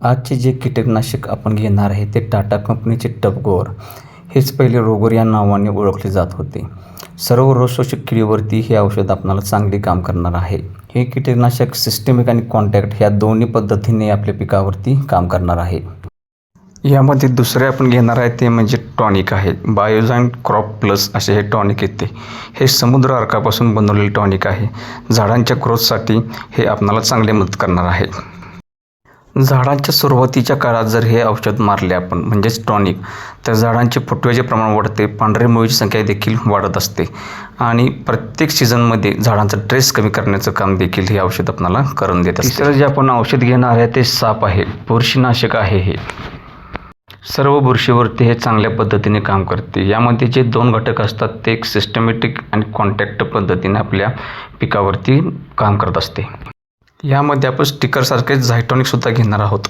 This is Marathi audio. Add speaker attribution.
Speaker 1: आजचे जे कीटकनाशक आपण घेणार आहे ते टाटा कंपनीचे टपगोर. हेच पहिले रोगोर या नावाने ओळखले जात होते. सर्व रोगशोषक किडीवरती हे औषध आपणाला चांगले काम करणार आहे. हे कीटकनाशक सिस्टमिक आणि कॉन्टॅक्ट ह्या दोन्ही पद्धतीने आपल्या पिकावरती काम करणार आहे. यामध्ये दुसरे आपण घेणार आहे ते म्हणजे टॉनिक आहे. बायोझाईन क्रॉप प्लस असे हे टॉनिक येते. हे समुद्र अर्कापासून बनवलेले टॉनिक आहे. झाडांच्या ग्रोथसाठी हे आपणाला चांगले मदत करणार आहे. झाडांच्या सुरुवातीच्या काळात जर हे औषध मारले आपण म्हणजेच टॉनिक तर झाडांचे फुटव्याचे प्रमाण वाढते पांढरे मुळीची संख्या देखील वाढत असते. आणि प्रत्येक सीझनमध्ये झाडांचा ट्रेस कमी करण्याचं काम देखील हे औषध आपल्याला करून देत असते. तिसरं जे आपण औषध घेणार आहे ते साप आहे बुरशीनाशक आहे हे. सर्व बुरशीवरती हे चांगल्या पद्धतीने काम करते. यामध्ये जे दोन घटक असतात ते एक सिस्टमॅटिक आणि कॉन्टॅक्ट पद्धतीने आपल्या पिकावरती काम करत असते. यामध्ये आपण स्टिकरसारखे झायटॉनिकसुद्धा घेणार आहोत.